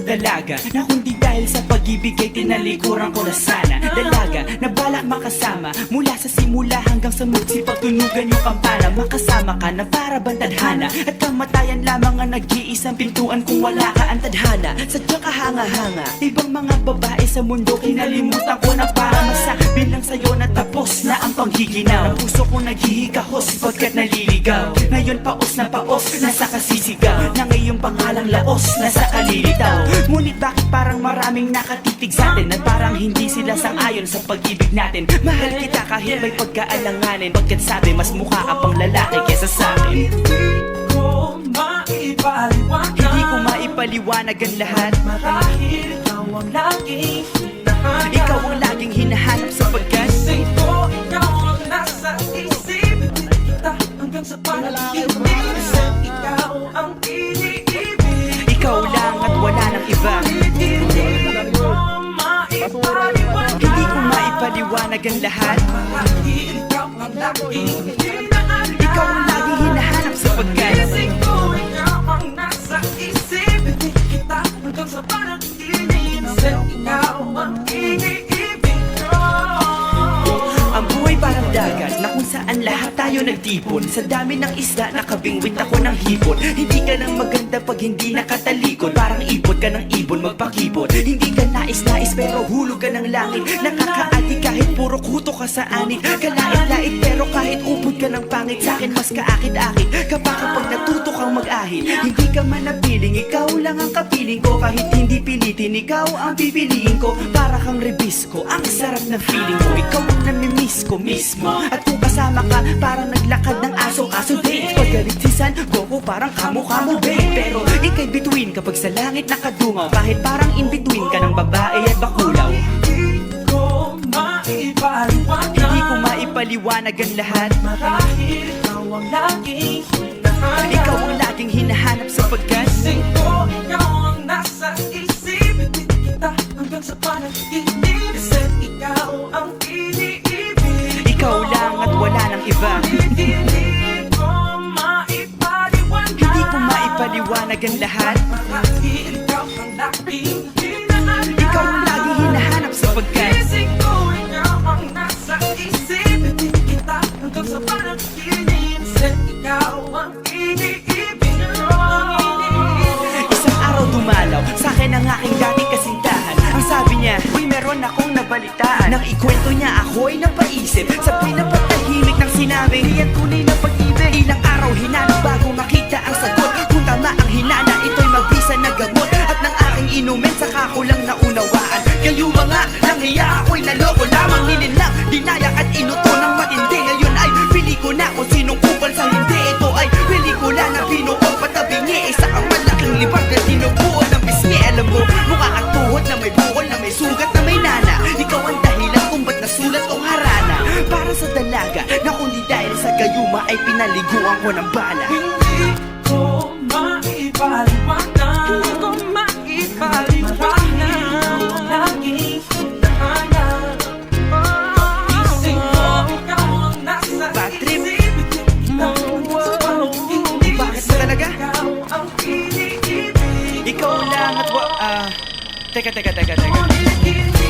dalaga. Na kundi dahil sa pag-ibig ay tinalikuran ko na sana. Dalaga na makasama. Mula sa simula hanggang sa mugsi Pagtunugan yung kampana. Makasama ka na para bang tadhana. At kamatayan lamang ang nag-iisang pintuan Kung wala ka ang tadhana. Sadyang kahanga-hanga. Ibang mga babae sa mundo Kinalimutan ko na para masabi lang sa'yo na tapos na ang panghiginaw Ang puso ko naghihikahos Pagkat naliligaw. Ngayon paos na paos Nasa kasisigaw. Na ngayong pangalang laos Nasa kalilitaw. Ngunit bakit parang maraming nakatitig sa atin At parang hindi sila sang-ayon sa pag-ibig natin Mahal kita kahit may pagkaalanganin. Pagkat sabi mas mukha ka pang lalaki kesa sa akin? Ko maipaliwanag Hindi ko maipaliwanag ang lahat. Marahil ikaw ang laging hinahanap Ikaw ang laging hinahanap sapagkat Isip ko, ikaw ang nasa isip Hindi kita hanggang sa panaginip ikaw ang iniibig Ikaw lang at wala nang iba. Hindi maipaliwanag ang lahat. Ikaw ang laging hinahanap sapagkat hanggang sa panaginip Kasi ikaw ang iniibig ko Ang buhay parang dagat na kung saan lahat tayo nagtipon. Sa dami ng isda nakabingwit ako ng hipon. Hindi ka nang maganda pag hindi nakatalikod. Parang ipot ka ng ibon magpakipot. Hindi ka nais-nais pero hulog ka ng langit. Nakakaadi kahit puro kuto ka sa anit. Kalait-lait pero kahit upod ka ng pangit Sa akin mas kaakit-akit Kapag kapag natuto kang mag-ahit. Hindi ka man napiling, ikaw lang ang kapiling ko. Kahit hindi pilitin, ikaw ang pipiliin ko. Para kang rebisco, ang sarap ng feeling ko Ikaw ang namimiss ko mismo. At kung kasama ka, parang naglakad ng aso Kaso date, pagalit si San Goku Parang kamo-kamo ikay between kapag sa langit nakadungaw. Kahit parang in between ka ng babae at bakulaw. Hindi ko maipaliwanag Hindi ko maipaliwanag ang lahat. Marahil ikaw ang laging hinahanap Ikaw ang laging hinahanap sapagkat Isip ko, ikaw ang nasa isip Hindi kita hanggang sa panaginip Kasi ikaw ang iniibig Ikaw lang at wala nang iba hanggang sa panaginip. Kasi ikaw ang iniibig Isang araw dumalaw sa akin ang aking dating kasintahan. Ang sabi niya, uy meron akong nabalitaan. Nang ikwento niya ako'y napaisip Sabay na patahimik ng sinabi. Di yan tunay na pag-ibig. Ilang araw hinanap bago nanghiya ako'y naloko lamang Nilinlang, dinayak at inuto ng matindi Ngayon ay pili ko na kung sinong kupal sa hindi. Ito ay pelikula na binuo. Patabingi Isa kang malaking libag na tinubuo ng bisngi. Alam mo, mukha kang tuhod na may bukol na may sugat na may nana. Ikaw ang dahilan kung ba't nasulat tong harana. Para sa dalaga na kundi dahil sa gayuma ay pinaliguan ko ng bala. Hindi ko maipaliwanag Hindi ko maipaliwanag what, uh, take teka, take teka.